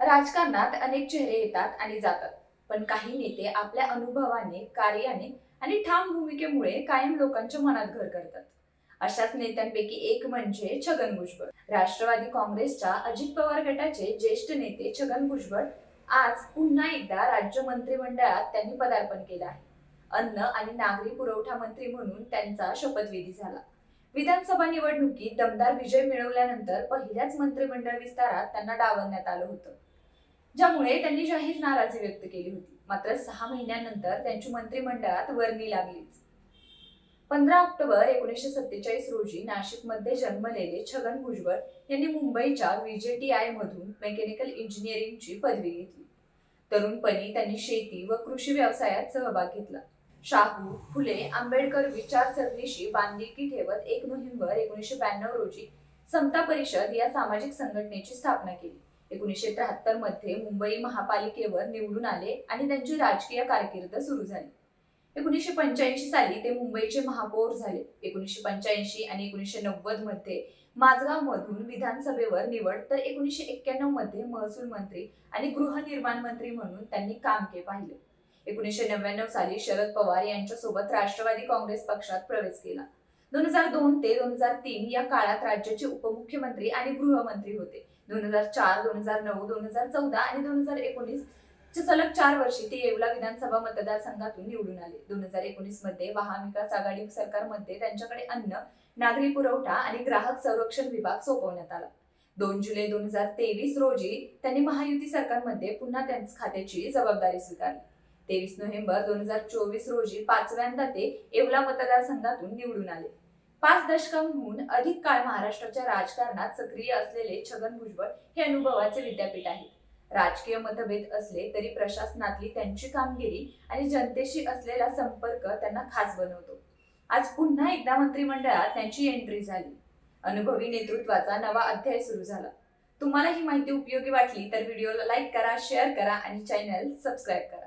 राजकारणात अनेक चेहरे येतात आणि जातात. पण काही नेते आपल्या अनुभवाने कार्याने आणि ठाम भूमिकेमुळे कायम लोकांच्या मनात घर करतात. अशाच नेत्यांपैकी एक म्हणजे छगन भुजबळ. राष्ट्रवादी काँग्रेसच्या अजित पवार गटाचे ज्येष्ठ नेते छगन भुजबळ आज पुन्हा एकदा राज्य मंत्रिमंडळात त्यांनी पदार्पण केलं आहे. अन्न आणि नागरी पुरवठा मंत्री म्हणून त्यांचा शपथविधी झाला. विधानसभा निवडणुकीत दमदार विजय मिळवल्यानंतर पहिल्याच मंत्रिमंडळ विस्तारात त्यांना डावलण्यात आलं होतं. ज्यामुळे त्यांनी जाहीर नाराजी व्यक्त केली होती. मात्र सहा महिन्यानंतर त्यांची मंत्रिमंडळात वर्णी लागलीच. पंधरा ऑक्टोबर एकोणीसशे सत्तेचाळीस रोजी नाशिकमध्ये जन्मलेले छगन भुजबळ यांनी मुंबईच्या व्हीजेटीआय मधून मेकॅनिकल इंजिनिअरिंगची पदवी घेतली. तरुणपणी त्यांनी शेती व कृषी व्यवसायात सहभाग घेतला. शाहू फुले आंबेडकर विचारसरणीशी बांधिलकी ठेवत एक नोव्हेंबर एकोणीसशे ब्याण्णव रोजी समता परिषद या सामाजिक संघटनेची स्थापना केली. एकोणीसशे त्र्याहत्तरमध्ये मुंबई महापालिकेवर निवडून आले आणि त्यांची राजकीय कारकीर्द सुरू झाली. एकोणीसशे पंच्याऐंशी साली ते मुंबईचे महापौर झाले. एकोणीसशे पंच्याऐंशी आणि एकोणीसशे नव्वदमध्ये माझगाव मधून विधानसभेवर निवड तर एकोणीसशे एक्क्याण्णवमध्ये महसूल मंत्री आणि गृहनिर्माण मंत्री म्हणून त्यांनी काम के पाहिले. एकोणीसशे नव्याण्णव साली शरद पवार यांच्यासोबत राष्ट्रवादी काँग्रेस पक्षात प्रवेश केला. दोन हजार दोन ते दोन हजार तीन या काळात राज्याचे उपमुख्यमंत्री आणि गृहमंत्री होते. दोन हजार चार दोन हजार नऊ दोन हजार चौदा आणि दोन हजार एकोणीस चे सलग चार वर्षी ते येवला विधानसभा मतदारसंघातून निवडून आले. दोन हजार एकोणीसमध्ये महाविकास आघाडी सरकारमध्ये त्यांच्याकडे अन्न नागरी पुरवठा आणि ग्राहक संरक्षण विभाग सोपवण्यात आला. दोन जुलै दोन हजार तेवीस रोजी त्यांनी महायुती सरकारमध्ये पुन्हा त्यांच्या खात्याची जबाबदारी स्वीकारली. तेवीस नोव्हेंबर दोन हजार चोवीस रोजी पाचव्यांदा ते येवला मतदारसंघातून निवडून आले. पाच दशकांहून अधिक काळ महाराष्ट्राच्या राजकारणात सक्रिय असलेले छगन भुजबळ हे अनुभवाचे विद्यापीठ आहे राजकीय मतभेद असले तरी प्रशासनातली त्यांची कामगिरी आणि जनतेशी असलेला संपर्क त्यांना खास बनवतो. आज पुन्हा एकदा मंत्रिमंडळात त्यांची एंट्री झाली. अनुभवी नेतृत्वाचा नवा अध्याय सुरू झाला. तुम्हाला ही माहिती उपयोगी वाटली तर व्हिडिओला लाईक करा शेअर करा आणि चॅनल सबस्क्राईब करा.